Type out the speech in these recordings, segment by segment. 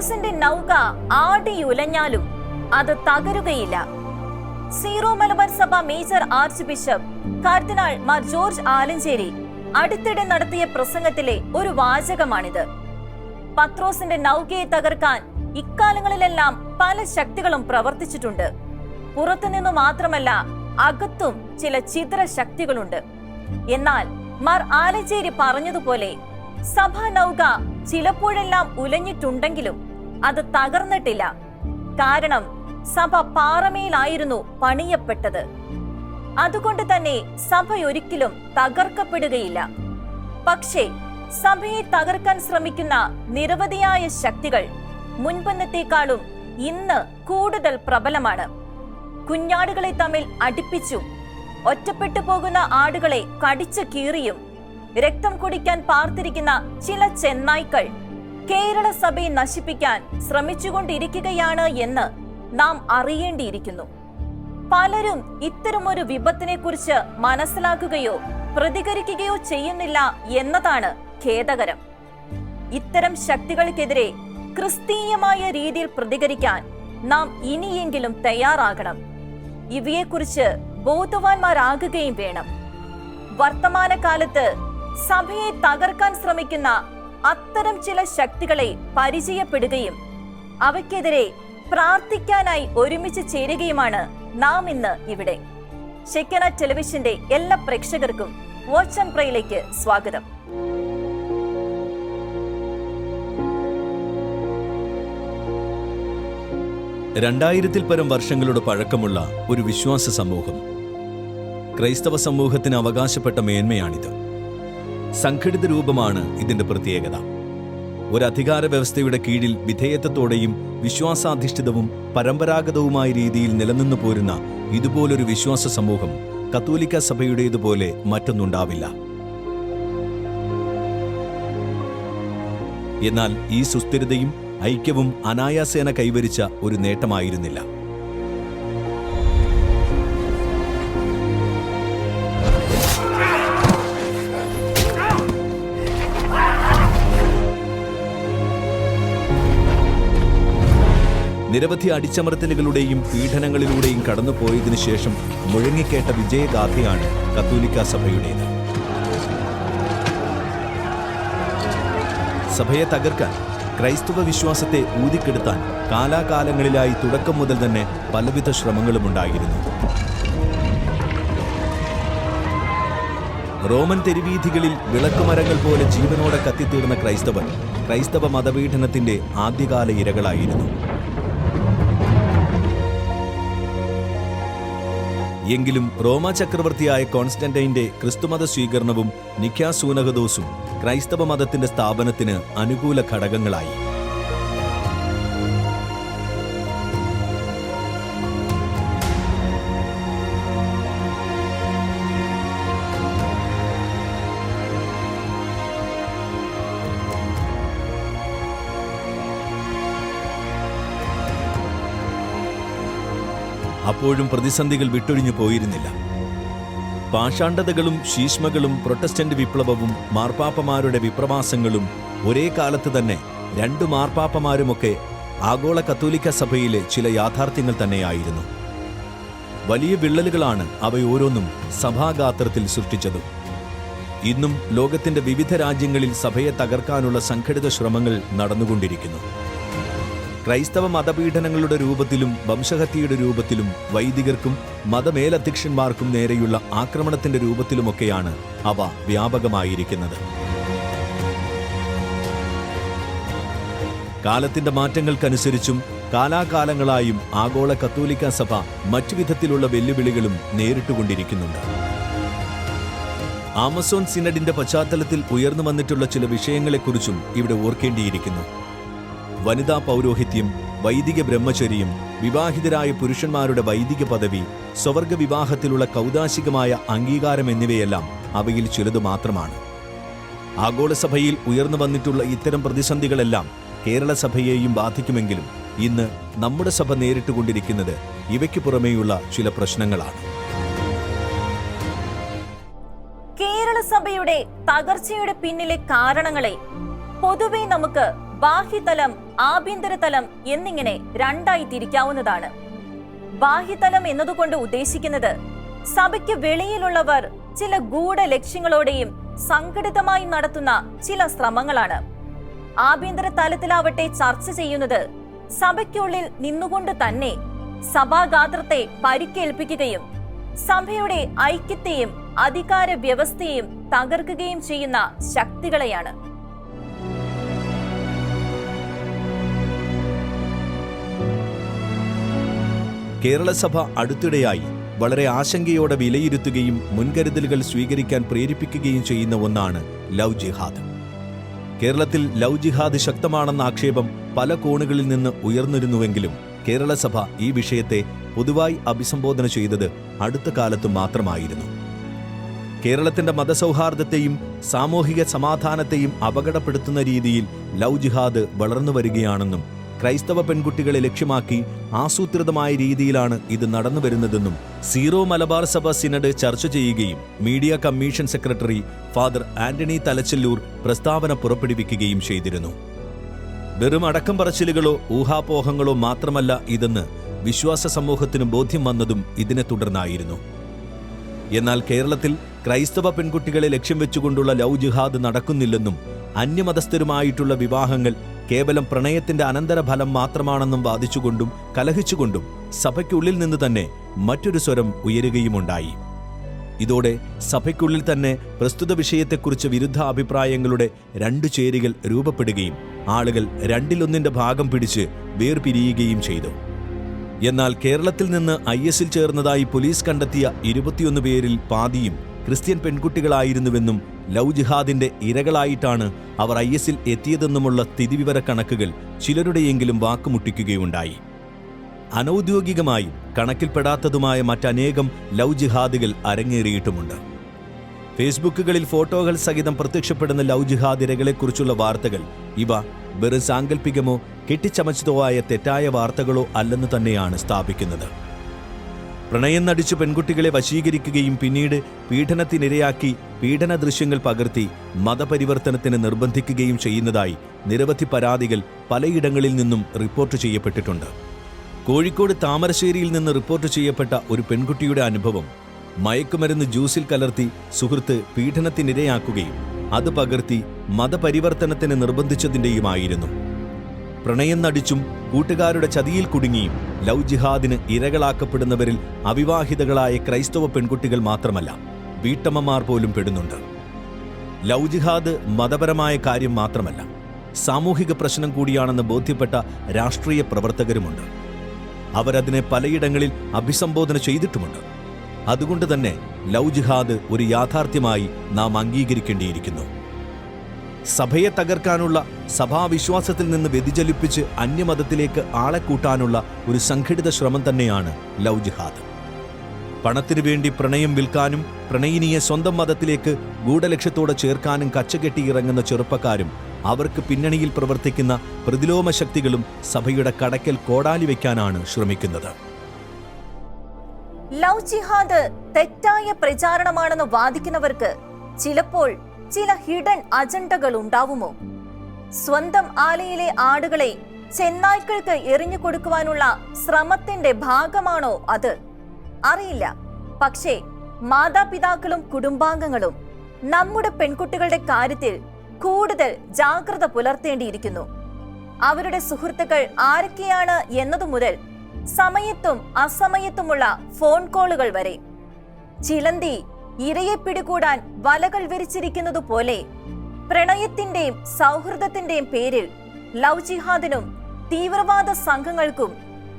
പത്രോസിന്റെ നൗക ആടിയുലഞ്ഞാലും അത് തകരുകയില്ല. സീറോ മലബാർ സഭ major archbishop കാർദിനാൾ Mar George Alencherry അടുത്തിടെ നടത്തിയ പ്രസംഗത്തിലെ ഒരു വാചകമാണിത്. പത്രോസിന്റെ നൗകയെ തകർക്കാൻ ഇക്കാലങ്ങളിലെല്ലാം പല ശക്തികളും പ്രവർത്തിച്ചിട്ടുണ്ട്. പുറത്തുനിന്നു മാത്രമല്ല അകത്തും ചില ചിത്ര ശക്തികളുണ്ട്. എന്നാൽ മാർ ആലഞ്ചേരി പറഞ്ഞതുപോലെ സഭാ നൗക ചിലപ്പോഴെല്ലാം ഉലഞ്ഞിട്ടുണ്ടെങ്കിലും അത് തകർന്നിട്ടില്ല. കാരണം സഭ പാറമേലായിരുന്നു പണിയപ്പെട്ടത്. അതുകൊണ്ട് തന്നെ സഭ ഒരിക്കലും തകർക്കപ്പെടുകയില്ല. പക്ഷേ സഭയെ തകർക്കാൻ ശ്രമിക്കുന്ന നിരവധിയായ ശക്തികൾ മുൻപന്നത്തെക്കാളും ഇന്ന് കൂടുതൽ പ്രബലമാണ്. കുഞ്ഞാടുകളെ തമ്മിൽ അടുപ്പിച്ചും ഒറ്റപ്പെട്ടു പോകുന്ന ആടുകളെ കടിച്ചു കീറിയും രക്തം കുടിക്കാൻ പാർത്തിരിക്കുന്ന ചില ചെന്നായ്ക്കൾ കേരള സഭയെ നശിപ്പിക്കാൻ ശ്രമിച്ചുകൊണ്ടിരിക്കുകയാണ് എന്ന് നാം അറിയേണ്ടിയിരിക്കുന്നു. പലരും ഇത്തരമൊരു വിപത്തിനെ കുറിച്ച് മനസ്സിലാക്കുകയോ പ്രതികരിക്കുകയോ ചെയ്യുന്നില്ല എന്നതാണ് ഖേദകരം. ഇത്തരം ശക്തികൾക്കെതിരെ ക്രിസ്തീയമായ രീതിയിൽ പ്രതികരിക്കാൻ നാം ഇനിയെങ്കിലും തയ്യാറാകണം. ഇവയെക്കുറിച്ച് ബോധവാന്മാരാകുകയും വേണം. വർത്തമാനകാലത്ത് സഭയെ തകർക്കാൻ ശ്രമിക്കുന്ന അത്തരം ചില ശക്തികളെ പരിചയപ്പെടുകയും അവയ്ക്കെതിരെ പ്രാർത്ഥിക്കാനായി ഒരുമിച്ച് ചേരുകയുമാണ് നാം ഇന്ന് ഇവിടെ. ശെക്കന ടെലിവിഷന്റെ എല്ലാ പ്രേക്ഷകർക്കും വാച്ച് ആൻഡ് പ്രയിലേക്ക് സ്വാഗതം. രണ്ടായിരത്തിൽ പരം വർഷങ്ങളുടെ പഴക്കമുള്ള ഒരു വിശ്വാസ സമൂഹം. ക്രൈസ്തവ സമൂഹത്തിന് അവകാശപ്പെട്ട മേന്മയാണിത്. സംഘടിത രൂപമാണ് ഇതിന്റെ പ്രത്യേകത. ഒരു അധികാര വ്യവസ്ഥയുടെ കീഴിൽ വിധേയത്വത്തോടെയും വിശ്വാസാധിഷ്ഠിതവും പരമ്പരാഗതവുമായ രീതിയിൽ നിലനിന്നു പോരുന്ന ഇതുപോലൊരു വിശ്വാസ സമൂഹം കത്തോലിക്ക സഭയുടേതുപോലെ മറ്റൊന്നുണ്ടാവില്ല. എന്നാൽ ഈ സുസ്ഥിരതയും ഐക്യവും അനായാസേന കൈവരിച്ച ഒരു നേട്ടമായിരുന്നില്ല. നിരവധി അടിച്ചമർത്തലുകളുടെയും പീഡനങ്ങളിലൂടെയും കടന്നുപോയതിനു ശേഷം മുഴങ്ങിക്കേട്ട വിജയഗാഥയാണ് കത്തോലിക്ക സഭയുടേത്. സഭയെ തകർക്കാൻ ക്രൈസ്തവ വിശ്വാസത്തെ ഊതിക്കെടുത്താൻ കാലാകാലങ്ങളിലായി തുടക്കം മുതൽ തന്നെ പലവിധ ശ്രമങ്ങളും ഉണ്ടായിരുന്നു റോമൻ തെരുവീഥികളിൽ വിളക്കുമരങ്ങൾ പോലെ ജീവനോടെ കത്തിത്തീർന്ന ക്രൈസ്തവർ ക്രൈസ്തവ മതപീഠനത്തിന്റെ ആദ്യകാല ഇരകളായിരുന്നു. എങ്കിലും റോമ ചക്രവർത്തിയായ കോൺസ്റ്റന്റൈന്റെ ക്രിസ്തുമത സ്വീകരണവും നിഖ്യാസൂനകദോസും ക്രൈസ്തവ മതത്തിന്റെ സ്ഥാപനത്തിന് അനുകൂല ഘടകങ്ങളായി. അപ്പോഴും പ്രതിസന്ധികൾ വിട്ടൊഴിഞ്ഞു പോയിരുന്നില്ല. പാഷാണ്ഡതകളും ശീഷ്മകളും പ്രൊട്ടസ്റ്റന്റ് വിപ്ലവവും മാർപ്പാപ്പമാരുടെ വിപ്രവാസങ്ങളും ഒരേ കാലത്ത് തന്നെ രണ്ടു മാർപ്പാപ്പമാരുമൊക്കെ ആഗോള കത്തോലിക്ക സഭയിലെ ചില യാഥാർത്ഥ്യങ്ങൾ തന്നെയായിരുന്നു. വലിയ വിള്ളലുകളാണ് അവയോരോന്നും സഭാഗാത്രത്തിൽ സൃഷ്ടിച്ചത്. ഇന്നും ലോകത്തിന്റെ വിവിധ രാജ്യങ്ങളിൽ സഭയെ തകർക്കാനുള്ള സംഘടിത ശ്രമങ്ങൾ നടന്നുകൊണ്ടിരിക്കുന്നു. ക്രൈസ്തവ മതപീഡനങ്ങളുടെ രൂപത്തിലും വംശഹത്യയുടെ രൂപത്തിലും വൈദികർക്കും മതമേലധ്യക്ഷന്മാർക്കും നേരെയുള്ള ആക്രമണത്തിന്റെ രൂപത്തിലുമൊക്കെയാണ് അവ വ്യാപകമായിരിക്കുന്നത്. കാലത്തിന്റെ മാറ്റങ്ങൾക്കനുസരിച്ചും കാലാകാലങ്ങളായും ആഗോള കത്തോലിക്ക സഭ മറ്റു വിധത്തിലുള്ള വെല്ലുവിളികളും നേരിട്ടുകൊണ്ടിരിക്കുന്നുണ്ട്. ആമസോൺ സിനഡിന്റെ പശ്ചാത്തലത്തിൽ ഉയർന്നു വന്നിട്ടുള്ള ചില വിഷയങ്ങളെക്കുറിച്ചും ഇവിടെ ഓർക്കേണ്ടിയിരിക്കുന്നു. വനിതാ പൗരോഹിത്യം വൈദിക ബ്രഹ്മചര്യം വിവാഹിതരായ പുരുഷന്മാരുടെ വൈദിക പദവി സ്വവർഗ വിവാഹത്തിലുള്ള കൗതാശികമായ അംഗീകാരം എന്നിവയെല്ലാം അവയിൽ ചിലതു മാത്രമാണ്. ആഗോളസഭയിൽ ഉയർന്നു വന്നിട്ടുള്ള ഇത്തരം പ്രതിസന്ധികളെല്ലാം കേരള സഭയെയും ബാധിക്കുമെങ്കിലും ഇന്ന് നമ്മുടെ സഭ നേരിട്ടുകൊണ്ടിരിക്കുന്നത് ഇവയ്ക്ക് പുറമേയുള്ള ചില പ്രശ്നങ്ങളാണ്. കേരള സഭയുടെ തകർച്ചയുടെ പിന്നിലെ കാരണങ്ങളെ പൊതുവെ നമുക്ക് ബാഹ്യതലം ആഭ്യന്തരതലം എന്നിങ്ങനെ രണ്ടായി തിരിക്കാവുന്നതാണ്. ബാഹ്യതലം എന്നതുകൊണ്ട് ഉദ്ദേശിക്കുന്നത് സഭയ്ക്ക് വെളിയിലുള്ളവർ ചില ഗൂഢ ലക്ഷ്യങ്ങളോടെയും സംഘടിതമായി നടത്തുന്ന ചില ശ്രമങ്ങളാണ്. ആഭ്യന്തര തലത്തിലാവട്ടെ ചർച്ച ചെയ്യുന്നത് സഭയ്ക്കുള്ളിൽ നിന്നുകൊണ്ട് തന്നെ സഭാഗാത്രത്തെ പരിക്കേൽപ്പിക്കുകയും സഭയുടെ ഐക്യത്തെയും അധികാര വ്യവസ്ഥയെയും തകർക്കുകയും ചെയ്യുന്ന ശക്തികളെയാണ്. കേരളസഭ അടുത്തിടെയായി വളരെ ആശങ്കയോടെ വിലയിരുത്തുകയും മുൻകരുതലുകൾ സ്വീകരിക്കാൻ പ്രേരിപ്പിക്കുകയും ചെയ്യുന്ന ഒന്നാണ് ലവ് ജിഹാദ്. കേരളത്തിൽ ലവ് ജിഹാദ് ശക്തമാണെന്ന ആക്ഷേപം പല കോണുകളിൽ നിന്ന് ഉയർന്നിരുന്നുവെങ്കിലും കേരളസഭ ഈ വിഷയത്തെ പൊതുവായി അഭിസംബോധന ചെയ്തത് അടുത്ത കാലത്ത് മാത്രമായിരുന്നു. കേരളത്തിന്റെ മതസൗഹാർദ്ദത്തെയും സാമൂഹിക സമാധാനത്തെയും അപകടപ്പെടുത്തുന്ന രീതിയിൽ ലവ് ജിഹാദ് വളർന്നു വരികയാണെന്നും ക്രൈസ്തവ പെൺകുട്ടികളെ ലക്ഷ്യമാക്കി ആസൂത്രിതമായ രീതിയിലാണ് ഇത് നടന്നു വരുന്നതെന്നും സീറോ മലബാർ സഭ സിനഡ് ചർച്ച ചെയ്യുകയും media commission secretary father Antony Thalachallur പ്രസ്താവന പുറപ്പെടുവിക്കുകയും ചെയ്തിരുന്നു. വെറും അടക്കം പറച്ചിലുകളോ ഊഹാപോഹങ്ങളോ മാത്രമല്ല ഇതെന്ന് വിശ്വാസ സമൂഹത്തിന് ബോധ്യം വന്നതും ഇതിനെ തുടർന്നായിരുന്നു. എന്നാൽ കേരളത്തിൽ ക്രൈസ്തവ പെൺകുട്ടികളെ ലക്ഷ്യം വെച്ചുകൊണ്ടുള്ള ലവ് ജിഹാദ് നടക്കുന്നില്ലെന്നും അന്യമതസ്ഥരുമായിട്ടുള്ള വിവാഹങ്ങൾ കേവലം പ്രണയത്തിന്റെ അനന്തരഫലം മാത്രമാണെന്നും വാദിച്ചുകൊണ്ടും കലഹിച്ചുകൊണ്ടും സഭയ്ക്കുള്ളിൽ നിന്ന് തന്നെ മറ്റൊരു സ്വരം ഉയരുകയുമുണ്ടായി. ഇതോടെ സഭയ്ക്കുള്ളിൽ തന്നെ പ്രസ്തുത വിഷയത്തെക്കുറിച്ച് വിരുദ്ധ അഭിപ്രായങ്ങളുടെ രണ്ടു ചേരികൾ രൂപപ്പെടുകയും ആളുകൾ രണ്ടിലൊന്നിന്റെ ഭാഗം പിടിച്ച് വേർപിരിയുകയും ചെയ്തു. എന്നാൽ കേരളത്തിൽ നിന്ന് ഐ എസിൽ ചേർന്നതായി പോലീസ് കണ്ടെത്തിയ ഇരുപത്തിയൊന്ന് പേരിൽ പാതിയും ക്രിസ്ത്യൻ പെൺകുട്ടികളായിരുന്നുവെന്നും ലവ് ജിഹാദിന്റെ ഇരകളായിട്ടാണ് അവർ ഐ എസിൽ എത്തിയതെന്നുമുള്ള സ്ഥിതിവിവര കണക്കുകൾ ചിലരുടെയെങ്കിലും വാക്കുമുട്ടിക്കുകയുണ്ടായി. അനൌദ്യോഗികമായും കണക്കിൽപ്പെടാത്തതുമായ മറ്റനേകം ലവ് ജിഹാദുകൾ അരങ്ങേറിയിട്ടുമുണ്ട്. ഫേസ്ബുക്കുകളിൽ ഫോട്ടോകൾ സഹിതം പ്രത്യക്ഷപ്പെടുന്ന ലവ് ജിഹാദ് ഇരകളെക്കുറിച്ചുള്ള വാർത്തകൾ ഇവ വെറും സാങ്കല്പികമോ കെട്ടിച്ചമച്ചതോ ആയ തെറ്റായ വാർത്തകളോ അല്ലെന്ന് തന്നെയാണ് സ്ഥാപിക്കുന്നത്. പ്രണയം നടിച്ചു പെൺകുട്ടികളെ വശീകരിക്കുകയും പിന്നീട് പീഡനത്തിനിരയാക്കി പീഡന ദൃശ്യങ്ങൾ പകർത്തി മതപരിവർത്തനത്തിന് നിർബന്ധിക്കുകയും ചെയ്യുന്നതായി നിരവധി പരാതികൾ പലയിടങ്ങളിൽ നിന്നും റിപ്പോർട്ട് ചെയ്യപ്പെട്ടിട്ടുണ്ട്. കോഴിക്കോട് താമരശ്ശേരിയിൽ നിന്ന് റിപ്പോർട്ട് ചെയ്യപ്പെട്ട ഒരു പെൺകുട്ടിയുടെ അനുഭവം മയക്കുമരുന്ന് ജ്യൂസിൽ കലർത്തി സുഹൃത്ത് പീഡനത്തിനിരയാക്കുകയും അത് പകർത്തി മതപരിവർത്തനത്തിന് നിർബന്ധിച്ചതിന്റെയുമായിരുന്നു. പ്രണയം നടിച്ചും കൂട്ടുകാരുടെ ചതിയിൽ കുടുങ്ങിയും ലവ് ജിഹാദിന് ഇരകളാക്കപ്പെടുന്നവരിൽ അവിവാഹിതകളായ ക്രൈസ്തവ പെൺകുട്ടികൾ മാത്രമല്ല വീട്ടമ്മമാർ പോലും പെടുന്നുണ്ട്. ലവ് ജിഹാദ് മതപരമായ കാര്യം മാത്രമല്ല സാമൂഹിക പ്രശ്നം കൂടിയാണെന്ന് ബോധ്യപ്പെട്ട രാഷ്ട്രീയ പ്രവർത്തകരുമുണ്ട്. അവരതിനെ പലയിടങ്ങളിൽ അഭിസംബോധന ചെയ്തിട്ടുമുണ്ട്. അതുകൊണ്ട് തന്നെ ലവ് ജിഹാദ് ഒരു യാഥാർത്ഥ്യമായി നാം അംഗീകരിക്കേണ്ടിയിരിക്കുന്നു. സഭയെ തകർക്കാനുള്ള സഭാവിശ്വാസത്തിൽ നിന്ന് വ്യതിചലിപ്പിച്ച് അന്യമതത്തിലേക്ക് ആളെ കൂട്ടാനുള്ള ഒരു സംഘടിത ശ്രമം തന്നെയാണ് ലവ് ജിഹാദ്. പണത്തിനു വേണ്ടി പ്രണയം വിൽക്കാനും പ്രണയിനിയെ സ്വന്തം മതത്തിലേക്ക് ഗൂഢലക്ഷ്യത്തോടെ ചേർക്കാനും കച്ചകെട്ടി ഇറങ്ങുന്ന ചെറുപ്പക്കാരും അവർക്ക് പിന്നണിയിൽ പ്രവർത്തിക്കുന്ന പ്രതിലോമ ശക്തികളും സഭയുടെ കടക്കൽ കോടാലി വയ്ക്കാനാണ് ശ്രമിക്കുന്നത്. ലവ് ജിഹാദ് തെറ്റായ പ്രചാരണമാണെന്ന് വാദിക്കുന്നവർക്ക് ചിലപ്പോൾ ചില ഹിഡൻ അജണ്ടകൾ ഉണ്ടാവുമോ? സ്വന്തം ആലയിലെ ആടുകളെ ചെന്നായ്ക്കൾക്ക് എറിഞ്ഞു കൊടുക്കുവാനുള്ള ശ്രമത്തിന്റെ ഭാഗമാണോ അത്? അറിയില്ല. പക്ഷേ മാതാപിതാക്കളും കുടുംബാംഗങ്ങളും നമ്മുടെ പെൺകുട്ടികളുടെ കാര്യത്തിൽ കൂടുതൽ ജാഗ്രത പുലർത്തേണ്ടിയിരിക്കുന്നു. അവരുടെ സുഹൃത്തുക്കൾ ആരൊക്കെയാണ് എന്നതു മുതൽ സമയത്തും അസമയത്തുമുള്ള ഫോൺ കോളുകൾ വരെ. ചിലന്തി ഇരയെ പിടികൂടാൻ വലകൾ വിരിച്ചിരിക്കുന്നത് പോലെ പ്രണയത്തിന്റെയും സൗഹൃദത്തിന്റെയും പേരിൽ ലവ് ജിഹാദിനും തീവ്രവാദ സംഘങ്ങൾക്കും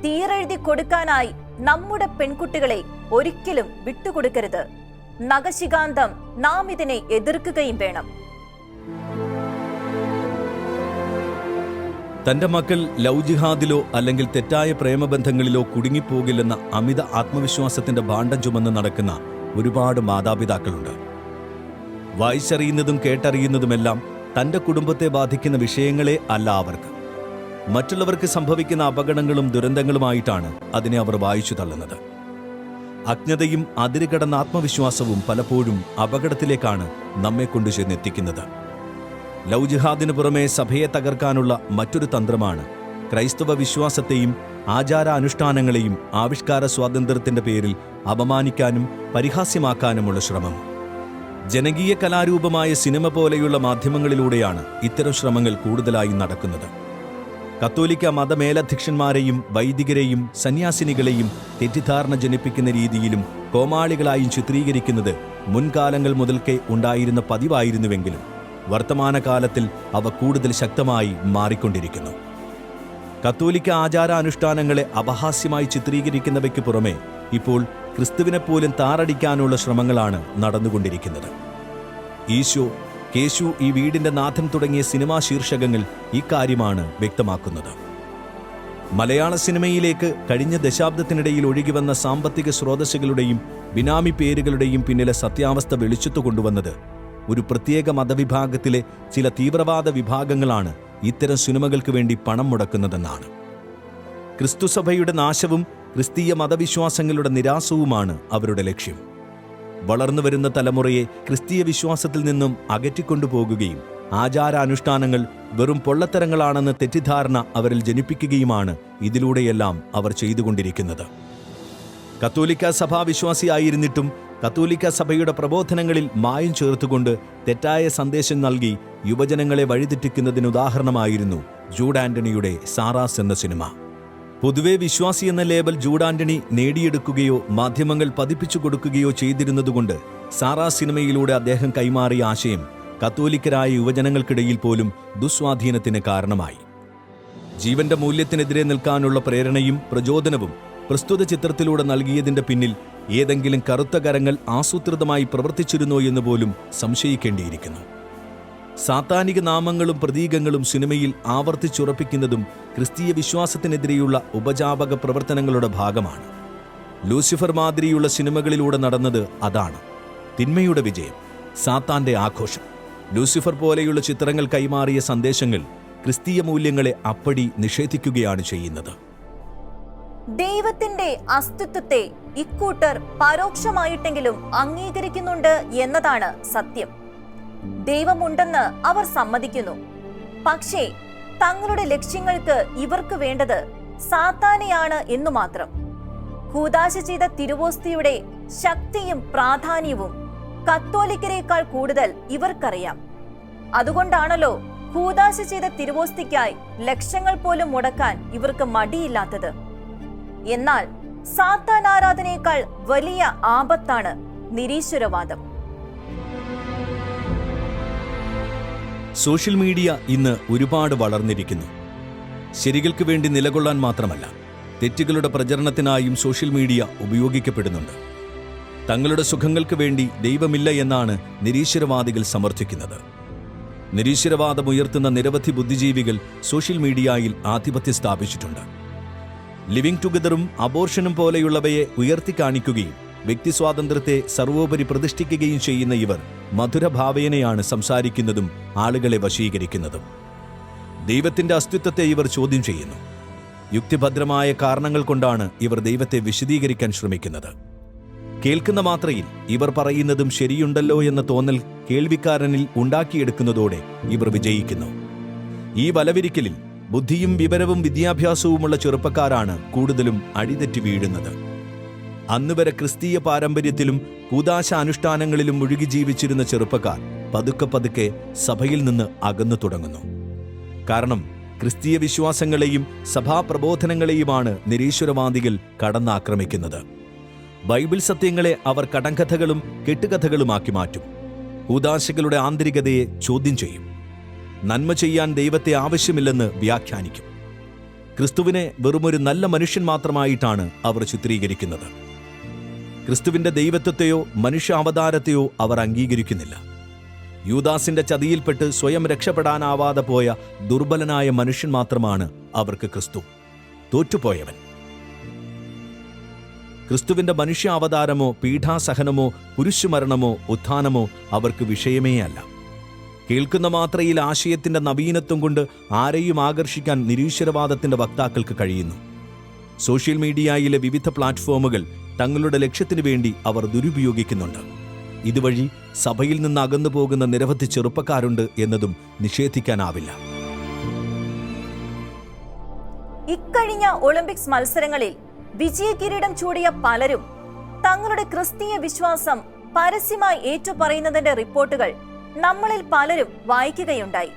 തീരെഴുതി കൊടുക്കാനായി നമ്മുടെ പെൺകുട്ടികളെ ഒരിക്കലും വിട്ടുകൊടുക്കരുത്. നഖശികാന്തം നാം ഇതിനെ എതിർക്കുകയും വേണം. തന്റെ മക്കൾ ലവ് ജിഹാദിലോ അല്ലെങ്കിൽ തെറ്റായ പ്രേമബന്ധങ്ങളിലോ കുടുങ്ങിപ്പോകില്ലെന്ന അമിത ആത്മവിശ്വാസത്തിന്റെ ഭാണ്ഡം ചുമന്ന് നടക്കുന്ന ഒരുപാട് മാതാപിതാക്കളുണ്ട്. വായിച്ചറിയുന്നതും കേട്ടറിയുന്നതുമെല്ലാം തന്റെ കുടുംബത്തെ ബാധിക്കുന്ന വിഷയങ്ങളെ അല്ല അവർക്ക്. മറ്റുള്ളവർക്ക് സംഭവിക്കുന്ന അപകടങ്ങളും ദുരന്തങ്ങളുമായിട്ടാണ് അതിനെ അവർ വായിച്ചു തള്ളുന്നത്. അജ്ഞതയും അതിരുകടന്ന ആത്മവിശ്വാസവും പലപ്പോഴും അപകടത്തിലേക്കാണ് നമ്മെ കൊണ്ടു ചെന്നെത്തിക്കുന്നത്. ലവ് പുറമെ സഭയെ തകർക്കാനുള്ള മറ്റൊരു തന്ത്രമാണ് ക്രൈസ്തവ വിശ്വാസത്തെയും ആചാര അനുഷ്ഠാനങ്ങളെയും ആവിഷ്കാര സ്വാതന്ത്ര്യത്തിന്റെ പേരിൽ അപമാനിക്കാനും പരിഹാസ്യമാക്കാനുമുള്ള ശ്രമം. ജനകീയ കലാരൂപമായ സിനിമ പോലെയുള്ള മാധ്യമങ്ങളിലൂടെയാണ് ഇത്തരം ശ്രമങ്ങൾ കൂടുതലായി നടക്കുന്നത്. കത്തോലിക്ക മതമേലധ്യക്ഷന്മാരെയും വൈദികരെയും സന്യാസിനികളെയും തെറ്റിദ്ധാരണ ജനിപ്പിക്കുന്ന രീതിയിലും കോമാളികളായും ചിത്രീകരിക്കുന്നത് മുൻകാലങ്ങൾ മുതൽക്കേ ഉണ്ടായിരുന്ന പതിവായിരുന്നുവെങ്കിലും വർത്തമാനകാലത്തിൽ അവ കൂടുതൽ ശക്തമായി മാറിക്കൊണ്ടിരിക്കുന്നു. കത്തോലിക്ക ആചാരാനുഷ്ഠാനങ്ങളെ അപഹാസ്യമായി ചിത്രീകരിക്കുന്നവയ്ക്ക് പുറമെ ഇപ്പോൾ ക്രിസ്തുവിനെപ്പോലും താറടിക്കാനുള്ള ശ്രമങ്ങളാണ് നടന്നുകൊണ്ടിരിക്കുന്നത്. ഈശോ കേശു ഈ വീടിന്റെ നാഥൻ തുടങ്ങിയ സിനിമാ ശീർഷകങ്ങൾ ഇക്കാര്യമാണ് വ്യക്തമാക്കുന്നത്. മലയാള സിനിമയിലേക്ക് കഴിഞ്ഞ ദശാബ്ദത്തിനിടയിൽ ഒഴുകിവന്ന സാമ്പത്തിക സ്രോതസ്സുകളുടെയും ബിനാമി പേരുകളുടെയും പിന്നിലെ സത്യാവസ്ഥ വെളിച്ചത്തു കൊണ്ടുവന്നത് ഒരു പ്രത്യേക മതവിഭാഗത്തിലെ ചില തീവ്രവാദ വിഭാഗങ്ങളാണ് ഇത്തരം സിനിമകൾക്ക് വേണ്ടി പണം മുടക്കുന്നതെന്നാണ്. ക്രിസ്തുസഭയുടെ നാശവും ക്രിസ്തീയ മതവിശ്വാസങ്ങളുടെ നിരാസവുമാണ് അവരുടെ ലക്ഷ്യം. വളർന്നു വരുന്ന തലമുറയെ ക്രിസ്തീയ വിശ്വാസത്തിൽ നിന്നും അകറ്റിക്കൊണ്ടുപോകുകയും ആചാരാനുഷ്ഠാനങ്ങൾ വെറും പൊള്ളത്തരങ്ങളാണെന്ന് തെറ്റിദ്ധാരണ അവരിൽ ജനിപ്പിക്കുകയുമാണ് ഇതിലൂടെയെല്ലാം അവർ ചെയ്തുകൊണ്ടിരിക്കുന്നത്. കത്തോലിക്ക സഭാ വിശ്വാസിയായിരുന്നിട്ടും കത്തോലിക്ക സഭയുടെ പ്രബോധനങ്ങളിൽ മായം ചേർത്തുകൊണ്ട് തെറ്റായ സന്ദേശം നൽകി യുവജനങ്ങളെ വഴിതെറ്റിക്കുന്നതിന് ഉദാഹരണമായിരുന്നു ജൂഡ് ആന്റണിയുടെ സാറാസ് എന്ന സിനിമ. പൊതുവെ വിശ്വാസി എന്ന ലേബൽ ജൂഡ് ആന്റണി നേടിയെടുക്കുകയോ മാധ്യമങ്ങൾ പതിപ്പിച്ചു കൊടുക്കുകയോ ചെയ്തിരുന്നതുകൊണ്ട് സാറാ സിനിമയിലൂടെ അദ്ദേഹം കൈമാറിയ ആശയം കത്തോലിക്കരായ യുവജനങ്ങൾക്കിടയിൽ പോലും ദുസ്വാധീനത്തിന് കാരണമായി. ജീവന്റെ മൂല്യത്തിനെതിരെ നിൽക്കാനുള്ള പ്രേരണയും പ്രചോദനവും പ്രസ്തുത ചിത്രത്തിലൂടെ നൽകിയതിന്റെ പിന്നിൽ ഏതെങ്കിലും കറുത്ത കരങ്ങൾ ആസൂത്രിതമായി പ്രവർത്തിച്ചിരുന്നോ എന്ന് പോലും സംശയിക്കേണ്ടിയിരിക്കുന്നു. സാത്താനിക നാമങ്ങളും പ്രതീകങ്ങളും സിനിമയിൽ ആവർത്തിച്ചുറപ്പിക്കുന്നതും ക്രിസ്തീയ വിശ്വാസത്തിനെതിരെയുള്ള ഉപജാപക പ്രവർത്തനങ്ങളുടെ ഭാഗമാണ്. ലൂസിഫർ മാതിരിയുള്ള സിനിമകളിലൂടെ നടന്നത് അതാണ്. തിന്മയുടെ വിജയം സാത്താന്റെ ആഘോഷം. ലൂസിഫർ പോലെയുള്ള ചിത്രങ്ങൾ കൈമാറിയ സന്ദേശങ്ങൾ ക്രിസ്തീയ മൂല്യങ്ങളെ അപ്പടി നിഷേധിക്കുകയാണ് ചെയ്യുന്നത്. ദൈവത്തിന്റെ അസ്തിത്വത്തെ ഇക്കൂട്ടർ പരോക്ഷമായിട്ടെങ്കിലും അംഗീകരിക്കുന്നുണ്ട് എന്നതാണ് സത്യം. ദൈവമുണ്ടെന്ന് അവർ സമ്മതിക്കുന്നു. പക്ഷേ തങ്ങളുടെ ലക്ഷ്യങ്ങൾക്ക് ഇവർക്ക് വേണ്ടത് സാത്താനെയാണ് എന്നു മാത്രം. കൂതാശ ചെയ്ത തിരുവോസ്തിയുടെ ശക്തിയും പ്രാധാന്യവും കത്തോലിക്കരേക്കാൾ കൂടുതൽ ഇവർക്കറിയാം. അതുകൊണ്ടാണല്ലോ കൂതാശ ചെയ്ത തിരുവോസ്തിക്കായി ലക്ഷങ്ങൾ പോലും മുടക്കാൻ ഇവർക്ക് മടിയില്ലാത്തത്. എന്നാൽ സാത്താൻ ആരാധനയേക്കാൾ വലിയ ആപത്താണ് നിരീശ്വരവാദം. സോഷ്യൽ മീഡിയ ഇന്ന് ഒരുപാട് വളർന്നിരിക്കുന്നു. ശരികൾക്ക് വേണ്ടി നിലകൊള്ളാൻ മാത്രമല്ല തെറ്റുകളുടെ പ്രചരണത്തിനായും സോഷ്യൽ മീഡിയ ഉപയോഗിക്കപ്പെടുന്നുണ്ട്. തങ്ങളുടെ സുഖങ്ങൾക്ക് വേണ്ടി ദൈവമില്ല എന്നാണ് നിരീശ്വരവാദികൾ സമർത്ഥിക്കുന്നത്. നിരീശ്വരവാദമുയർത്തുന്ന നിരവധി ബുദ്ധിജീവികൾ സോഷ്യൽ മീഡിയയിൽ ആധിപത്യം സ്ഥാപിച്ചിട്ടുണ്ട്. ലിവിംഗ് ടുഗദറും അബോർഷനും പോലെയുള്ളവയെ ഉയർത്തിക്കാണിക്കുകയും വ്യക്തിസ്വാതന്ത്ര്യത്തെ സർവോപരി പ്രതിഷ്ഠിക്കുകയും ചെയ്യുന്ന ഇവർ മധുരഭാവേനയാണ് സംസാരിക്കുന്നതും ആളുകളെ വശീകരിക്കുന്നതും. ദൈവത്തിന്റെ അസ്തിത്വത്തെ ഇവർ ചോദ്യം ചെയ്യുന്നു. യുക്തിഭദ്രമായ കാരണങ്ങൾ കൊണ്ടാണ് ഇവർ ദൈവത്തെ വിശദീകരിക്കാൻ ശ്രമിക്കുന്നത്. കേൾക്കുന്ന മാത്രയിൽ ഇവർ പറയുന്നതും ശരിയുണ്ടല്ലോ എന്ന തോന്നൽ കേൾവിക്കാരനിൽ ഉണ്ടാക്കിയെടുക്കുന്നതോടെ ഇവർ വിജയിക്കുന്നു. ഈ വലവിരിക്കലിൽ ബുദ്ധിയും വിവരവും വിദ്യാഭ്യാസവുമുള്ള ചെറുപ്പക്കാരാണ് കൂടുതലും അടിതെറ്റി വീഴുന്നത്. അന്നുവരെ ക്രിസ്തീയ പാരമ്പര്യത്തിലും കൂതാശ അനുഷ്ഠാനങ്ങളിലും മുഴുകി ജീവിച്ചിരുന്ന ചെറുപ്പക്കാർ പതുക്കെ പതുക്കെ സഭയിൽ നിന്ന് അകന്നു തുടങ്ങുന്നു. കാരണം ക്രിസ്തീയ വിശ്വാസങ്ങളെയും സഭാപ്രബോധനങ്ങളെയുമാണ് നിരീശ്വരവാദികൾ കടന്നാക്രമിക്കുന്നത്. ബൈബിൾ സത്യങ്ങളെ അവർ കടങ്കഥകളും കെട്ടുകഥകളുമാക്കി മാറ്റും. കൂതാശകളുടെ ആന്തരികതയെ ചോദ്യം ചെയ്യും. നന്മ ചെയ്യാൻ ദൈവത്തെ ആവശ്യമില്ലെന്ന് വ്യാഖ്യാനിക്കും. ക്രിസ്തുവിനെ വെറുമൊരു നല്ല മനുഷ്യൻ മാത്രമായിട്ടാണ് അവർ ചിത്രീകരിക്കുന്നത്. ക്രിസ്തുവിന്റെ ദൈവത്വത്തെയോ മനുഷ്യ അവതാരത്തെയോ അവർ അംഗീകരിക്കുന്നില്ല. യൂദാസിന്റെ ചതിയിൽപ്പെട്ട് സ്വയം രക്ഷപ്പെടാനാവാതെ പോയ ദുർബലനായ മനുഷ്യൻ മാത്രമാണ് അവർക്ക് ക്രിസ്തു. തോറ്റുപോയവൻ. ക്രിസ്തുവിന്റെ മനുഷ്യാവതാരമോ പീഠാസഹനമോ കുരിശുമരണമോ ഉത്ഥാനമോ അവർക്ക് വിഷയമേ അല്ല കേൾക്കുന്ന മാത്രയിൽ ആശയത്തിന്റെ നവീനത്വം കൊണ്ട് ആരെയും ആകർഷിക്കാൻ നിരീശ്വരവാദത്തിന്റെ വക്താക്കൾക്ക് കഴിയുന്നു. സോഷ്യൽ മീഡിയയിലെ വിവിധ പ്ലാറ്റ്ഫോമുകൾ തങ്ങളുടെ ലക്ഷ്യത്തിനു വേണ്ടി അവർ ദുരുപയോഗിക്കുന്നുണ്ട്. ഇതുവഴി സഭയിൽ നിന്ന് അകന്നു പോകുന്ന നിരവധി ചെറുപ്പക്കാരുണ്ട് എന്നതും നിഷേധിക്കാനാവില്ല. ഇക്കഴിഞ്ഞ ഒളിമ്പിക്സ് മത്സരങ്ങളിൽ വിജയകിരീടം ചൂടിയ പലരും തങ്ങളുടെ ക്രിസ്തീയ വിശ്വാസം പരസ്യമായി ഏറ്റുപറയുന്നതിന്റെ റിപ്പോർട്ടുകൾ നമ്മളിൽ പലരും വായിക്കുകയുണ്ടായി.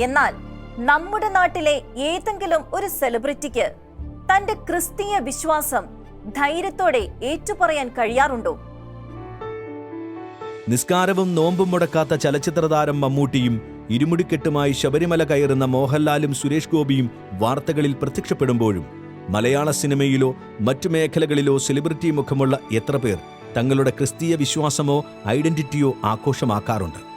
എന്നാൽ നമ്മുടെ നാട്ടിലെ ഏതെങ്കിലും ഒരു സെലിബ്രിറ്റിക്ക് തന്റെ ക്രിസ്തീയ വിശ്വാസം ധൈര്യത്തോടെ ഏറ്റുപറയാൻ കഴിയാറുണ്ടോ? നിസ്കാരവും നോമ്പും മുടക്കാത്ത ചലച്ചിത്ര താരം മമ്മൂട്ടിയും ഇരുമുടിക്കെട്ടുമായി ശബരിമല കയറുന്ന മോഹൻലാലും സുരേഷ് ഗോപിയും വാർത്തകളിൽ പ്രത്യക്ഷപ്പെടുമ്പോഴും മലയാള സിനിമയിലോ മറ്റു മേഖലകളിലോ സെലിബ്രിറ്റി മുഖമുള്ള എത്ര പേർ തങ്ങളുടെ ക്രിസ്തീയ വിശ്വാസമോ ഐഡന്റിറ്റിയോ ആഘോഷമാക്കാറുണ്ട്.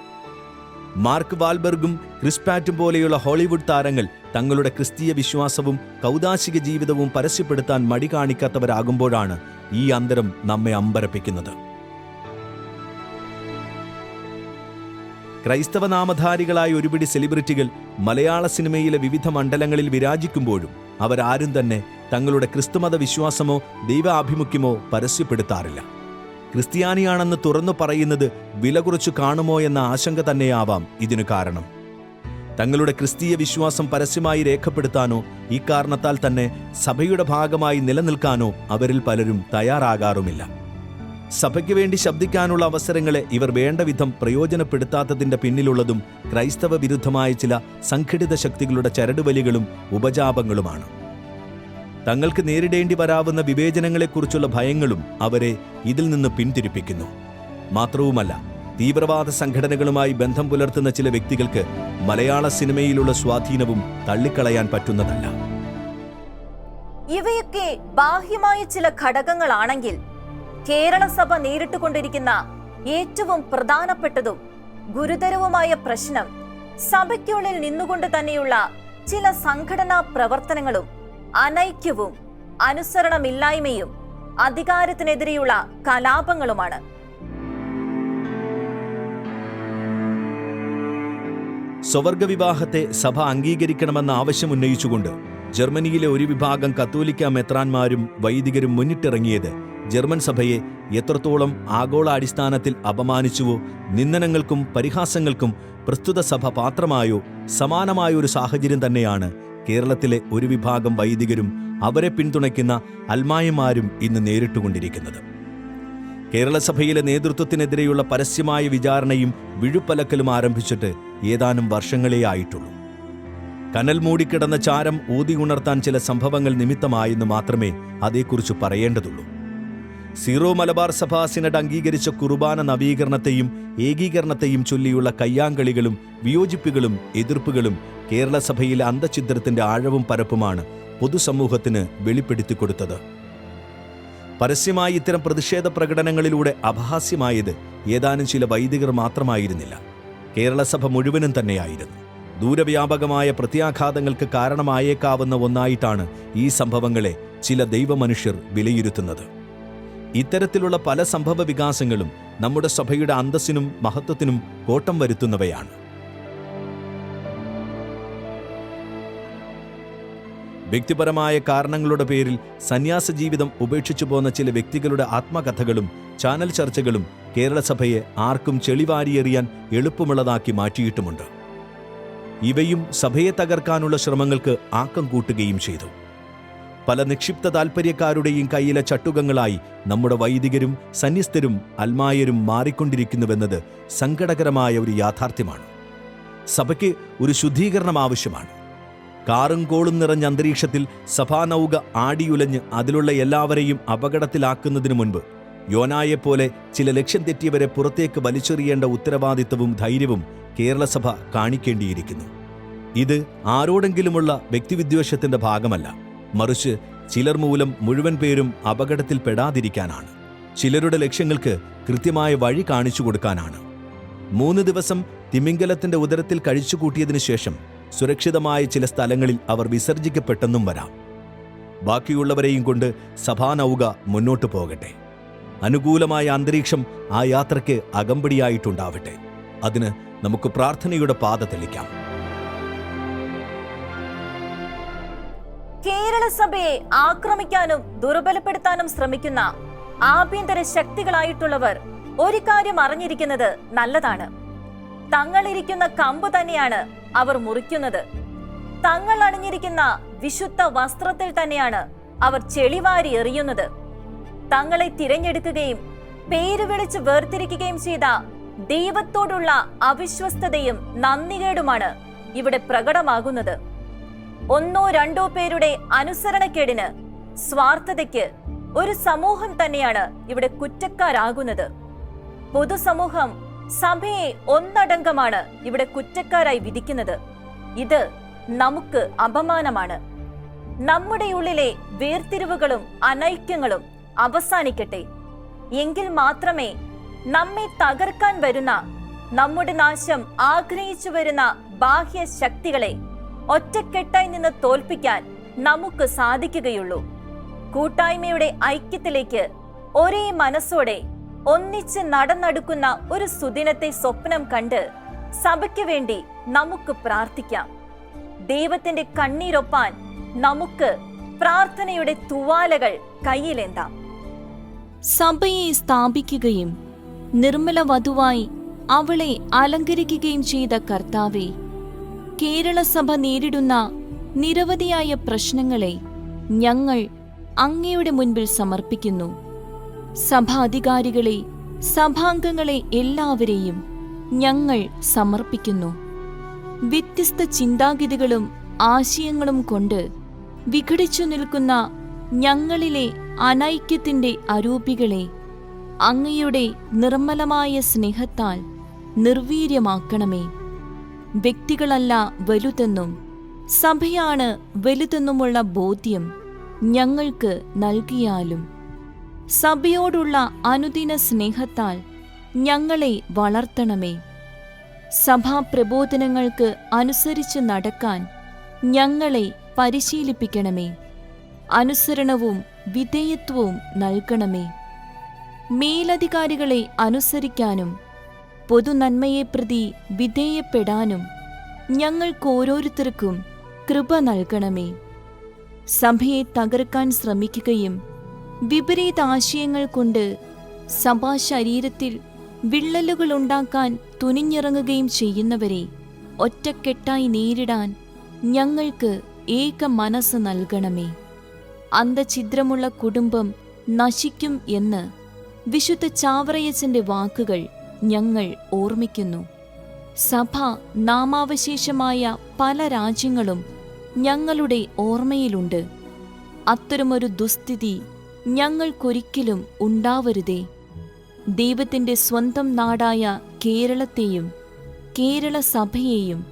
മാർക്ക് വാൽബർഗും ക്രിസ്പാറ്റും പോലെയുള്ള ഹോളിവുഡ് താരങ്ങൾ തങ്ങളുടെ ക്രിസ്തീയ വിശ്വാസവും കൗതാശിക ജീവിതവും പരസ്യപ്പെടുത്താൻ മടി കാണിക്കാത്തവരാകുമ്പോഴാണ് ഈ അന്തരം നമ്മെ അമ്പരപ്പിക്കുന്നത്. ക്രൈസ്തവ നാമധാരികളായ ഒരുപിടി സെലിബ്രിറ്റികൾ മലയാള സിനിമയിലെ വിവിധ മണ്ഡലങ്ങളിൽ വിരാജിക്കുമ്പോഴും അവരാരും തന്നെ തങ്ങളുടെ ക്രിസ്തുമത വിശ്വാസമോ ദൈവാഭിമുഖ്യമോ പരസ്യപ്പെടുത്താറില്ല. ക്രിസ്ത്യാനിയാണെന്ന് തുറന്നു പറയുന്നത് വില കുറച്ചു കാണുമോ എന്ന ആശങ്ക തന്നെയാവാം ഇതിനു കാരണം. തങ്ങളുടെ ക്രിസ്തീയ വിശ്വാസം പരസ്യമായി രേഖപ്പെടുത്താനോ ഈ കാരണത്താൽ തന്നെ സഭയുടെ ഭാഗമായി നിലനിൽക്കാനോ അവരിൽ പലരും തയ്യാറാകാറുമില്ല. സഭയ്ക്ക് വേണ്ടി ശബ്ദിക്കാനുള്ള അവസരങ്ങളെ ഇവർ വേണ്ട വിധം പ്രയോജനപ്പെടുത്താത്തതിന്റെ പിന്നിലുള്ളതും ക്രൈസ്തവ വിരുദ്ധമായ ചില സംഘടിത ശക്തികളുടെ ചരടുവലികളും ഉപജാപങ്ങളുമാണ്. തങ്ങൾക്ക് നേരിടേണ്ടി വരാവുന്ന വിവേചനങ്ങളെക്കുറിച്ചുള്ള ഭയങ്ങളും അവരെ ഇതിൽ നിന്ന് പിന്തിരിപ്പിക്കുന്നു. മാത്രവുമല്ല തീവ്രവാദ സംഘടനകളുമായി ബന്ധം പുലർത്തുന്ന ചില വ്യക്തികൾക്ക് മലയാള സിനിമയിലുള്ള സ്വാധീനവും തള്ളിക്കളയാൻ പറ്റുന്നതല്ല. ഇവയൊക്കെ ബാഹ്യമായ ചില ഘടകങ്ങളാണെങ്കിൽ കേരള സഭ നേരിട്ടുകൊണ്ടിരിക്കുന്ന ഏറ്റവും പ്രധാനപ്പെട്ടതും ഗുരുതരവുമായ പ്രശ്നം സഭയ്ക്കുള്ളിൽ നിന്നുകൊണ്ട് തന്നെയുള്ള ചില സംഘടനാ പ്രവർത്തനങ്ങളും അനൈക്യവും അനുസരണമില്ലായ്മയും അധികാരത്തിനെതിരെയുള്ള കലാപങ്ങളുമാണ്. സ്വവർഗ വിവാഹത്തെ സഭ അംഗീകരിക്കണമെന്ന ആവശ്യം ഉന്നയിച്ചുകൊണ്ട് ജർമ്മനിയിലെ ഒരു വിഭാഗം കത്തോലിക്ക മെത്രാന്മാരും വൈദികരും മുന്നിട്ടിറങ്ങിയത് ജർമ്മൻ സഭയെ എത്രത്തോളം ആഗോളാടിസ്ഥാനത്തിൽ അപമാനിച്ചുവോ നിന്ദനങ്ങൾക്കും പരിഹാസങ്ങൾക്കും പ്രസ്തുത സഭ പാത്രമായോ സമാനമായ ഒരു സാഹചര്യം തന്നെയാണ് കേരളത്തിലെ ഒരു വിഭാഗം വൈദികരും അവരെ പിന്തുണയ്ക്കുന്ന അൽമായമാരും ഇന്ന് നേരിട്ടുകൊണ്ടിരിക്കുന്നത്. കേരളസഭയിലെ നേതൃത്വത്തിനെതിരെയുള്ള പരസ്യമായ വിചാരണയും വിഴുപ്പലക്കലും ആരംഭിച്ചിട്ട് ഏതാനും വർഷങ്ങളേ ആയിട്ടുള്ളൂ. കനൽ മൂടിക്കിടന്ന ചാരം ഊതി ഉണർത്താൻ ചില സംഭവങ്ങൾ നിമിത്തമായെന്ന് മാത്രമേ അതേക്കുറിച്ച് പറയേണ്ടതുള്ളൂ. സീറോ മലബാർ സഭ സിനഡ് അംഗീകരിച്ച കുർബാന നവീകരണത്തെയും ഏകീകരണത്തെയും ചൊല്ലിയുള്ള കയ്യാങ്കളികളും വിയോജിപ്പുകളും എതിർപ്പുകളും കേരള സഭയിലെ അന്തഛിദ്രത്തിന്റെ ആഴവും പരപ്പുമാണ് പൊതുസമൂഹത്തിന് വെളിപ്പെടുത്തിക്കൊടുത്തത്. പരസ്യമായി ഇത്തരം പ്രതിഷേധ പ്രകടനങ്ങളിലൂടെ അപഹാസ്യമായത് ഏതാനും ചില വൈദികർ മാത്രമായിരുന്നില്ല. കേരളസഭ മുഴുവനും തന്നെയായിരുന്നു. ദൂരവ്യാപകമായ പ്രത്യാഘാതങ്ങൾക്ക് കാരണമായേക്കാവുന്ന ഒന്നായിട്ടാണ് ഈ സംഭവങ്ങളെ ചില ദൈവമനുഷ്യർ വിലയിരുത്തുന്നത്. ഇത്തരത്തിലുള്ള പല സംഭവ വികാസങ്ങളും നമ്മുടെ സഭയുടെ അന്തസ്സിനും മഹത്വത്തിനും കോട്ടം വരുത്തുന്നവയാണ്. വ്യക്തിപരമായ കാരണങ്ങളുടെ പേരിൽ സന്യാസ ജീവിതം ഉപേക്ഷിച്ചു പോന്ന ചില വ്യക്തികളുടെ ആത്മകഥകളും ചാനൽ ചർച്ചകളും കേരളസഭയെ ആർക്കും ചെളിവാരിയെറിയാൻ എളുപ്പമുള്ളതാക്കി മാറ്റിയിട്ടുമുണ്ട്. ഇവയും സഭയെ തകർക്കാനുള്ള ശ്രമങ്ങൾക്ക് ആക്കം കൂട്ടുകയും ചെയ്തു. പല നിക്ഷിപ്ത താൽപ്പര്യക്കാരുടെയും കയ്യിലെ ചട്ടുകങ്ങളായി നമ്മുടെ വൈദികരും സന്യസ്തരും അൽമായരും മാറിക്കൊണ്ടിരിക്കുന്നുവെന്നത് സങ്കടകരമായ ഒരു യാഥാർത്ഥ്യമാണ്. സഭയ്ക്ക് ഒരു ശുദ്ധീകരണം ആവശ്യമാണ്. കാറും കോളും നിറഞ്ഞ അന്തരീക്ഷത്തിൽ സഭാനൗക ആടിയുലഞ്ഞ് അതിലുള്ള എല്ലാവരെയും അപകടത്തിലാക്കുന്നതിനു മുൻപ് യോനായെപ്പോലെ ചില ലക്ഷ്യം തെറ്റിയവരെ പുറത്തേക്ക് വലിച്ചെറിയേണ്ട ഉത്തരവാദിത്തവും ധൈര്യവും കേരളസഭ കാണിക്കേണ്ടിയിരിക്കുന്നു. ഇത് ആരോടെങ്കിലുമുള്ള വ്യക്തിവിദ്വേഷത്തിന്റെ ഭാഗമല്ല. മറിച്ച് ചിലർ മൂലം മുഴുവൻ പേരും അപകടത്തിൽപ്പെടാതിരിക്കാനാണ്. ചിലരുടെ ലക്ഷ്യങ്ങൾക്ക് കൃത്യമായ വഴി കാണിച്ചു കൊടുക്കാനാണ്. മൂന്ന് ദിവസം തിമിംഗലത്തിന്റെ ഉദരത്തിൽ കഴിച്ചുകൂട്ടിയതിനു ശേഷം സുരക്ഷിതമായ ചില സ്ഥലങ്ങളിൽ അവർ വിസർജിക്കപ്പെട്ടെന്നും വരാം. ബാക്കിയുള്ളവരെയും കൊണ്ട് സഭാനൗക മുന്നോട്ടു പോകട്ടെ. അനുകൂലമായ അന്തരീക്ഷം ആ യാത്രയ്ക്ക് അകമ്പടിയായിട്ടുണ്ടാവട്ടെ. അതിന് നമുക്ക് പ്രാർത്ഥനയുടെ പാത തെളിക്കാം. കേരള സഭയെ ആക്രമിക്കാനും ദുർബലപ്പെടുത്താനും ശ്രമിക്കുന്ന ആഭ്യന്തര ശക്തികളായിട്ടുള്ളവർ ഒരു കാര്യം അറിഞ്ഞിരിക്കുന്നത് നല്ലതാണ്. തങ്ങളിരിക്കുന്ന കമ്പ് തന്നെയാണ് അവർ മുറിക്കുന്നത്. തങ്ങൾ അണിഞ്ഞിരിക്കുന്ന വിശുദ്ധ വസ്ത്രത്തിൽ തന്നെയാണ് അവർ ചെളിവാരി എറിയുന്നത്. തങ്ങളെ തിരഞ്ഞെടുക്കുകയും പേര് വിളിച്ച് വേർതിരിക്കുകയും ചെയ്ത ദൈവത്തോടുള്ള അവിശ്വസ്തതയും നന്ദികേടുമാണ് ഇവിടെ പ്രകടമാകുന്നത്. ഒന്നോ രണ്ടോ പേരുടെ അനുസരണക്കേടിന് സ്വാർത്ഥതയ്ക്ക് ഒരു സമൂഹം തന്നെയാണ് ഇവിടെ കുറ്റക്കാരാകുന്നത്. പൊതുസമൂഹം സഭയെ ഒന്നടങ്കമാണ് ഇവിടെ കുറ്റക്കാരായി വിധിക്കുന്നത്. ഇത് നമുക്ക് അപമാനമാണ്. നമ്മുടെ ഉള്ളിലെ വേർതിരിവുകളും അനൈക്യങ്ങളും അവസാനിക്കട്ടെ. എങ്കിൽ മാത്രമേ നമ്മെ തകർക്കാൻ വരുന്ന നമ്മുടെ നാശം ആഗ്രഹിച്ചു വരുന്ന ബാഹ്യ ശക്തികളെ ഒറ്റക്കെട്ടായി നിന്ന് തോൽപ്പിക്കാൻ നമുക്ക് സാധിക്കുകയുള്ളൂ. കൂട്ടായ്മയുടെ ഐക്യത്തിലേക്ക് ഒരേ മനസ്സോടെ ഒന്നിച്ച് നടന്നടുക്കുന്ന ഒരു സുദിനത്തെ സ്വപ്നം കണ്ട് സഭയ്ക്ക് വേണ്ടി നമുക്ക് പ്രാർത്ഥിക്കാം. ദൈവത്തിന്റെ കണ്ണീരൊപ്പാൻ നമുക്ക് പ്രാർത്ഥനയുടെ തുവാലകൾ കയ്യിലേന്താം. സഭയെ സ്ഥാപിക്കുകയും നിർമ്മല വധുവായി അവളെ അലങ്കരിക്കുകയും ചെയ്ത കർത്താവെ കേരള സഭ നേരിടുന്ന നിരവധിയായ പ്രശ്നങ്ങളെ ഞങ്ങൾ അങ്ങയുടെ മുൻപിൽ സമർപ്പിക്കുന്നു. സഭാധികാരികളെ സഭാംഗങ്ങളെ എല്ലാവരെയും ഞങ്ങൾ സമർപ്പിക്കുന്നു. വ്യത്യസ്ത ചിന്താഗതികളും ആശയങ്ങളും കൊണ്ട് വിഘടിച്ചു നിൽക്കുന്ന ഞങ്ങളിലെ അനൈക്യത്തിന്റെ അരൂപികളെ അങ്ങയുടെ നിർമ്മലമായ സ്നേഹത്താൽ നിർവീര്യമാക്കണമേ. വ്യക്തികളല്ല വലുതെന്നും സഭയാണ് വലുതെന്നുമുള്ള ബോധ്യം ഞങ്ങൾക്ക് നൽകിയാലും. സഭയോടുള്ള അനുദിന സ്നേഹത്താൽ ഞങ്ങളെ വളർത്തണമേ. സഭാ പ്രബോധനങ്ങൾക്ക് അനുസരിച്ച് നടക്കാൻ ഞങ്ങളെ പരിശീലിപ്പിക്കണമേ. അനുസരണവും വിധേയത്വവും നൽകണമേ. മേലധികാരികളെ അനുസരിക്കാനും പൊതുനന്മയെ പ്രതി വിധേയപ്പെടാനും ഞങ്ങൾക്കോരോരുത്തർക്കും കൃപ നൽകണമേ. സഭയെ തകർക്കാൻ ശ്രമിക്കുകയും വിപരീത ആശയങ്ങൾ കൊണ്ട് സഭാശരീരത്തിൽ വിള്ളലുകൾ ഉണ്ടാക്കാൻ തുനിഞ്ഞിറങ്ങുകയും ചെയ്യുന്നവരെ ഒറ്റക്കെട്ടായി നേരിടാൻ ഞങ്ങൾക്ക് ഏക മനസ്സ് നൽകണമേ. അന്തഛിദ്രമുള്ള കുടുംബം നശിക്കും എന്ന് വിശുദ്ധ ചാവറയച്ചന്റെ വാക്കുകൾ ഞങ്ങൾ ഓർമ്മിക്കുന്നു. സഭ നാമാവശേഷമായ പല രാജ്യങ്ങളും ഞങ്ങളുടെ ഓർമ്മയിലുണ്ട്. അത്തരമൊരു ദുസ്ഥിതി ഞങ്ങൾക്കൊരിക്കലും ഉണ്ടാവരുതേ. ദൈവത്തിന്റെ സ്വന്തം നാടായ കേരളത്തെയും കേരള സഭയെയും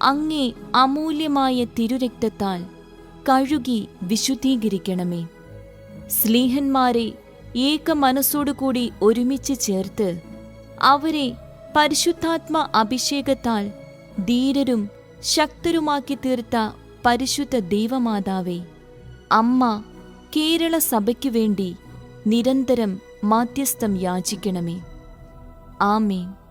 അങ്ങേ അമൂല്യമായ തിരുരക്തത്താൽ കഴുകി വിശുദ്ധീകരിക്കണമേ. സ്ലീഹന്മാരെ ഏക മനസ്സോടുകൂടി ഒരുമിച്ച് ചേർത്ത് അവരെ പരിശുദ്ധാത്മ അഭിഷേകത്താൽ ധീരരും ശക്തരുമാക്കി തീർത്ത പരിശുദ്ധ ദൈവമാതാവേ അമ്മ കേരള സഭയ്ക്കു വേണ്ടി നിരന്തരം മാധ്യസ്ഥം യാചിക്കണമേ. ആമേൻ.